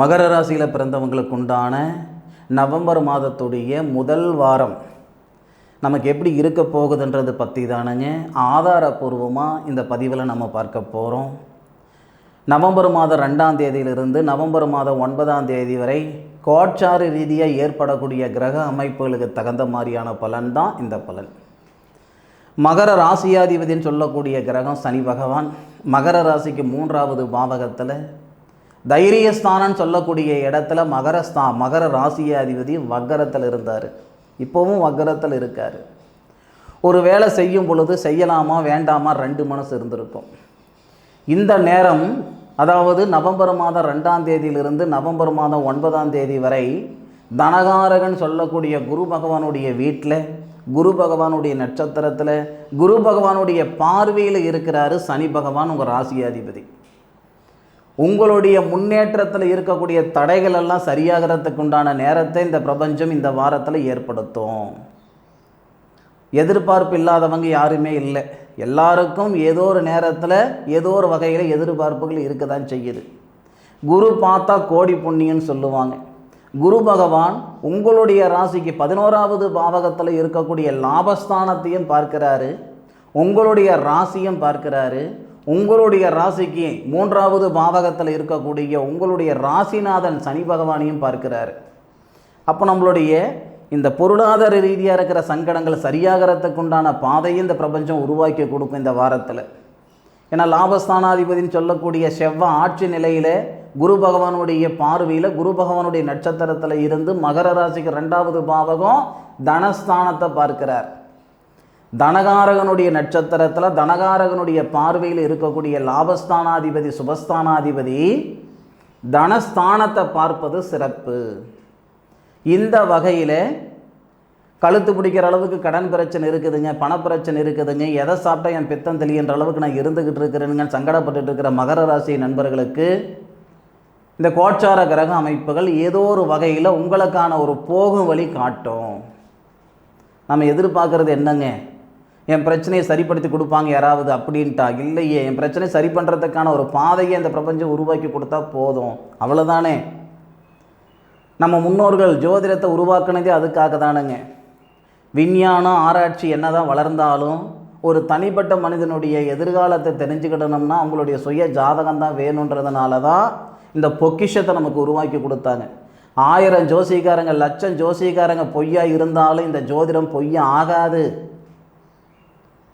மகர ராசியில் பிறந்தவங்களுக்கு உண்டான நவம்பர் மாதத்துடைய முதல் வாரம் நமக்கு எப்படி இருக்க போகுதுன்றது பற்றி தானுங்க. ஆதாரபூர்வமாக இந்த பதிவில் நம்ம பார்க்க போகிறோம் நவம்பர் மாதம் ரெண்டாம் தேதியிலிருந்து நவம்பர் மாதம் ஒன்பதாம் தேதி வரை கோட்சாறு ரீதியாக ஏற்படக்கூடிய கிரக அமைப்புகளுக்கு தகுந்த மாதிரியான பலன் தான் இந்த பலன். மகர ராசியாதிபதின்னு சொல்லக்கூடிய கிரகம் சனி பகவான். மகர ராசிக்கு மூன்றாவது பாவகத்தில் தைரியஸ்தானம்னு சொல்லக்கூடிய இடத்துல மகரஸ்தா மகர ராசியாதிபதி வக்கரத்தில் இருந்தார். இப்போவும் வக்கரத்தில் இருக்கார். ஒரு வேலை செய்யும் பொழுது செய்யலாமா வேண்டாமா ரெண்டு மனசு இருந்திருக்கும். இந்த நேரம் அதாவது நவம்பர் மாதம் ரெண்டாம் தேதியிலிருந்து நவம்பர் மாதம் ஒன்பதாம் தேதி வரை தனகாரகன் சொல்லக்கூடிய குரு பகவானுடைய வீட்டில் குரு பகவானுடைய நட்சத்திரத்தில் குரு பகவானுடைய பார்வையில் இருக்கிறாரு சனி பகவான் உங்கள் ராசியாதிபதி உங்களுடைய முன்னேற்றத்தில் இருக்கக்கூடிய தடைகள் எல்லாம் சரியாகிறதுக்கு உண்டான நேரத்தை இந்த பிரபஞ்சம் இந்த வாரத்தில் ஏற்படுத்தும். எதிர்பார்ப்பு இல்லாதவங்க யாருமே இல்லை. எல்லாருக்கும் ஏதோ ஒரு நேரத்தில் ஏதோ ஒரு வகையில் எதிர்பார்ப்புகள் இருக்க தான் செய்யுது. குரு பார்த்தா கோடி புண்ணியன்னு சொல்லுவாங்க. குரு பகவான் உங்களுடைய ராசிக்கு பதினோராவது பாவகத்தில் இருக்கக்கூடிய லாபஸ்தானத்தையும் பார்க்கிறாரு. உங்களுடைய ராசியும் பார்க்கிறாரு. உங்களுடைய ராசிக்கு மூன்றாவது பாவகத்தில் இருக்கக்கூடிய உங்களுடைய ராசிநாதன் சனி பகவானையும் பார்க்கிறாரு. அப்போ நம்மளுடைய இந்த பொருளாதார ரீதியாக இருக்கிற சங்கடங்கள் சரியாகிறதுக்கு உண்டான பாதையை இந்த பிரபஞ்சம் உருவாக்கி கொடுக்கும் இந்த வாரத்தில். ஏன்னா லாபஸ்தானாதிபதினு சொல்லக்கூடிய செவ்வாய் ஆட்சி நிலையில் குரு பகவானுடைய பார்வையில் குரு பகவானுடைய நட்சத்திரத்தில் இருந்து மகர ராசிக்கு ரெண்டாவது பாவகம் தனஸ்தானத்தை பார்க்கிறார். தனகாரகனுடைய நட்சத்திரத்தில் தனகாரகனுடைய பார்வையில் இருக்கக்கூடிய லாபஸ்தானாதிபதி சுபஸ்தானாதிபதி தனஸ்தானத்தை பார்ப்பது சிறப்பு. இந்த வகையில் கழுத்து பிடிக்கிற அளவுக்கு கடன் பிரச்சனை இருக்குதுங்க பணப்பிரச்சனை இருக்குதுங்க எதை சாப்பிட்டா என் பித்தம் தெளிகின்ற அளவுக்கு நான் இருந்துக்கிட்டு இருக்கிறேனுங்க சங்கடப்பட்டு இருக்கிற மகர ராசி நண்பர்களுக்கு இந்த கோச்சார கிரக அமைப்புகள் ஏதோ ஒரு வகையில் உங்களுக்கான ஒரு போகும் வழி காட்டும். நம்ம எதிர்பார்க்குறது என்னங்க? என் பிரச்சனையை சரிப்படுத்தி கொடுப்பாங்க யாராவது அப்படின்ட்டா? இல்லையே என் பிரச்சனையை சரி பண்ணுறதுக்கான ஒரு பாதையை இந்த பிரபஞ்சம் உருவாக்கி கொடுத்தா போதும். அவ்வளோதானே நம்ம முன்னோர்கள் ஜோதிடத்தை உருவாக்குனதே அதுக்காக தானுங்க. விஞ்ஞானம் ஆராய்ச்சி என்னதான் வளர்ந்தாலும் ஒரு தனிப்பட்ட மனிதனுடைய எதிர்காலத்தை தெரிஞ்சுக்கிடணும்னா அவங்களுடைய சுய ஜாதகம் தான் வேணுன்றதுனால தான் இந்த பொக்கிஷத்தை நமக்கு உருவாக்கி கொடுத்தாங்க. ஆயிரம் ஜோசிக்காரங்க லட்சம் ஜோசிகாரங்க பொய்யா இருந்தாலும் இந்த ஜோதிடம் பொய்யா ஆகாது.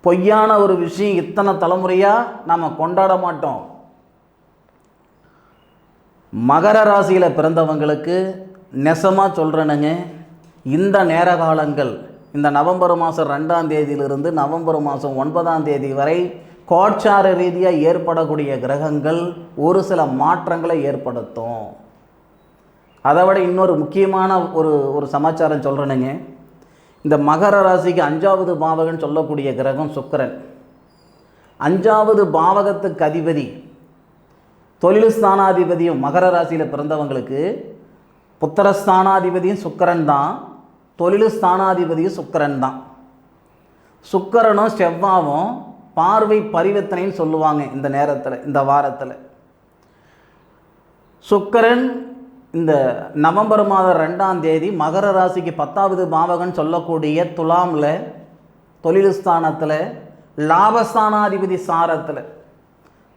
பொய்யான ஒரு விஷயம் இத்தனை தலைமுறையாக நம்ம கொண்டாட மாட்டோம். மகர ராசியில் பிறந்தவங்களுக்கு நெசமாக சொல்கிறேனுங்க இந்த நேர காலங்கள் இந்த நவம்பர் மாதம் ரெண்டாம் தேதியிலிருந்து நவம்பர் மாதம் ஒன்பதாம் தேதி வரை கோட்சார ரீதியாக ஏற்படக்கூடிய கிரகங்கள் ஒரு சில மாற்றங்களை ஏற்படுத்தும். அதை விட இன்னொரு முக்கியமான ஒரு ஒரு சமாச்சாரம் சொல்கிறேனுங்க இந்த மகர ராசிக்கு அஞ்சாவது பாவகன் சொல்லக்கூடிய கிரகம் சுக்கரன். அஞ்சாவது பாவகத்துக்கு அதிபதி தொழில் ஸ்தானாதிபதியும் மகர ராசியில் பிறந்தவங்களுக்கு புத்திரஸ்தானாதிபதியும் சுக்கரன் தான் தொழில் ஸ்தானாதிபதியும் சுக்கரன் தான். சுக்கரனும் செவ்வாவும் பார்வை பரிவர்த்தனைன்னு சொல்லுவாங்க இந்த நேரத்தில் இந்த வாரத்தில். சுக்கரன் இந்த நவம்பர் மாதம் ரெண்டாம் தேதி மகர ராசிக்கு பத்தாவது பாவகன் சொல்லக்கூடிய துலாமில் தொழில்ஸ்தானத்தில் லாபஸ்தானாதிபதி சாரத்தில்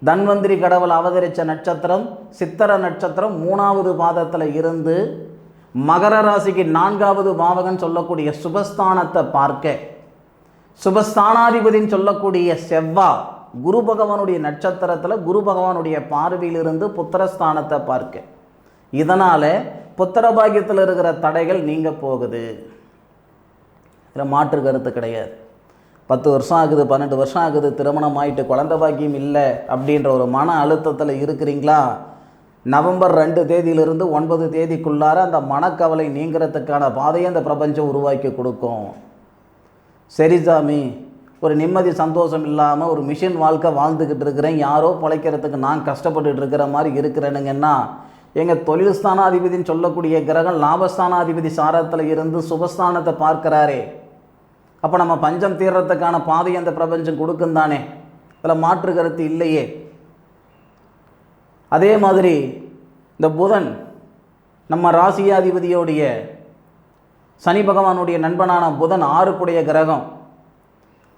தன்வந்திரி கடவுள் அவதரித்த நட்சத்திரம் சித்திர நட்சத்திரம் மூணாவது பாதத்தில் இருந்து மகர ராசிக்கு நான்காவது பாவகன் சொல்லக்கூடிய சுபஸ்தானத்தை பார்க்க. சுபஸ்தானாதிபதின்னு சொல்லக்கூடிய செவ்வா குரு பகவானுடைய நட்சத்திரத்தில் குரு பகவானுடைய பார்வையிலிருந்து புத்திரஸ்தானத்தை பார்க்க. இதனால் புத்திரபாகியத்தில் இருக்கிற தடைகள் நீங்க போகுது. இதில் மாற்று கருத்து கிடையாது. பத்து வருஷம் ஆகுது பன்னெண்டு வருஷம் ஆகுது திருமணம் ஆயிட்டு குழந்தை பாக்கியம் இல்லை அப்படின்ற ஒரு மன அழுத்தத்தில் இருக்கிறீங்களா? நவம்பர் ரெண்டு தேதியிலிருந்து ஒன்பது தேதிக்குள்ளார அந்த மனக்கவலை நீங்கிறதுக்கான பாதையை அந்த பிரபஞ்சம் உருவாக்கி கொடுக்கும். சரி சாமி ஒரு நிம்மதி சந்தோஷம் இல்லாமல் ஒரு மிஷின் வாழ்க்கை வாழ்ந்துக்கிட்டு இருக்கிறேன். யாரோ பிழைக்கிறதுக்கு நான் கஷ்டப்பட்டுட்டு இருக்கிற மாதிரி இருக்கிறேனுங்கன்னா எங்கள் தொழில் ஸ்தானாதிபதினு சொல்லக்கூடிய கிரகம் லாபஸ்தானாதிபதி சாரத்தில் இருந்து சுபஸ்தானத்தை பார்க்குறாரே. அப்போ நம்ம பஞ்சம் தீர்றதுக்கான பாதை அந்த பிரபஞ்சம் கொடுக்கும் தானே. அதில் மாற்று கருத்து இல்லையே. அதே மாதிரி இந்த புதன் நம்ம ராசியாதிபதியோடைய சனி பகவானுடைய நண்பனான புதன் ஆறுக்குடைய கிரகம்.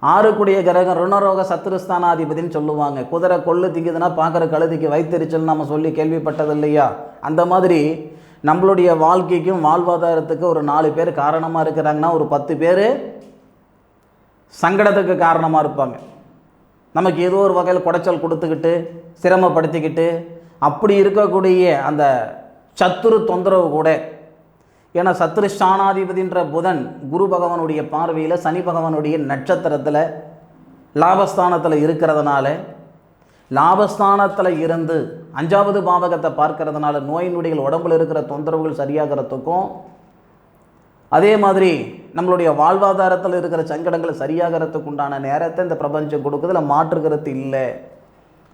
ஆறுக்குடிய கிரகம் ருணரோக சத்ருஸ்தானாதிபதினு சொல்லுவாங்க. குதிரை கொள்ளு திங்குதுன்னா பார்க்குற கழுதிக்கு வைத்தறிச்சல் நம்ம சொல்லி கேள்விப்பட்டது இல்லையா அந்த மாதிரி நம்மளுடைய வாழ்க்கைக்கும் வாழ்வாதாரத்துக்கு ஒரு நாலு பேர் காரணமாக இருக்கிறாங்கன்னா ஒரு பத்து பேர் சங்கடத்துக்கு காரணமாக இருப்பாங்க. நமக்கு ஏதோ ஒரு வகையில் குடைச்சல் கொடுத்துக்கிட்டு சிரமப்படுத்திக்கிட்டு அப்படி இருக்கக்கூடிய அந்த சத்துரு தொந்தரவு கூட ஏன்னா சத்துரு ஸ்தானாதிபதின்ற புதன் குரு பகவானுடைய பார்வையில் சனி பகவானுடைய நட்சத்திரத்தில் லாபஸ்தானத்தில் இருக்கிறதுனால லாபஸ்தானத்தில் இருந்து அஞ்சாவது பாவகத்தை பார்க்கறதுனால நோய் நொடிகள் உடம்புல இருக்கிற தொந்தரவுகள் சரியாகிறதுக்கும் அதே மாதிரி நம்மளுடைய வாழ்வாதாரத்தில் இருக்கிற சங்கடங்கள் சரியாகிறதுக்கு உண்டான நேரத்தை இந்த பிரபஞ்சம் கொடுக்குதுல மாற்றுகிறது இல்லை.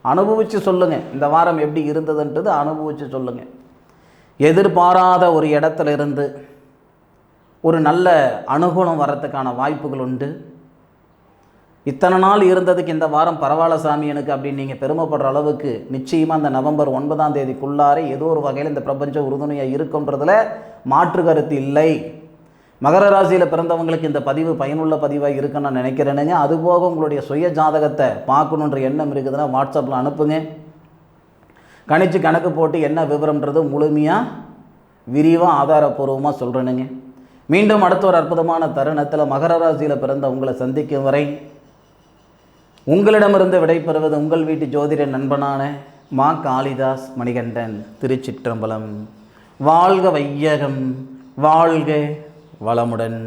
அனுபவித்து சொல்லுங்கள் இந்த வாரம் எப்படி இருந்ததுன்றது அனுபவித்து சொல்லுங்கள் எதிர்பாராத ஒரு இடத்துல இருந்து ஒரு நல்ல அனுகூலம் வரத்துக்கான வாய்ப்புகள் உண்டு. இத்தனை நாள் இருந்ததுக்கு இந்த வாரம் பரவாயில்ல சாமி எனக்கு அப்படின்னு நீங்கள் பெருமைப்படுற அளவுக்கு நிச்சயமாக அந்த நவம்பர் ஒன்பதாம் தேதிக்குள்ளாரே ஏதோ ஒரு வகையில் இந்த பிரபஞ்சம் உறுதுணையாக இருக்குன்றதில் மாற்று கருத்து இல்லை. மகர ராசியில் பிறந்தவங்களுக்கு இந்த பதிவு பயனுள்ள பதிவாக இருக்குன்னு நான் நினைக்கிறேனுங்க. அதுபோக உங்களுடைய சுய ஜாதகத்தை பார்க்கணுன்ற எண்ணம் இருக்குதுன்னா வாட்ஸ்அப்பில் அனுப்புங்க. கணிச்சு கணக்கு போட்டு என்ன விவரம்ன்றது முழுமையாக விரிவாக ஆதாரப்பூர்வமாக சொல்கிறேனுங்க மீண்டும் அடுத்த ஒரு அற்புதமான தருணத்தில் மகர ராசியில் பிறந்த உங்களை சந்திக்கும் வரை உங்களிடமிருந்து விடைபெறுவது உங்கள் வீட்டு ஜோதிட நண்பனான மா காளிதாஸ் மணிகண்டன் திருச்சிற்றம்பலம். வாழ்க வையகம் வாழ்க வளமுடன்.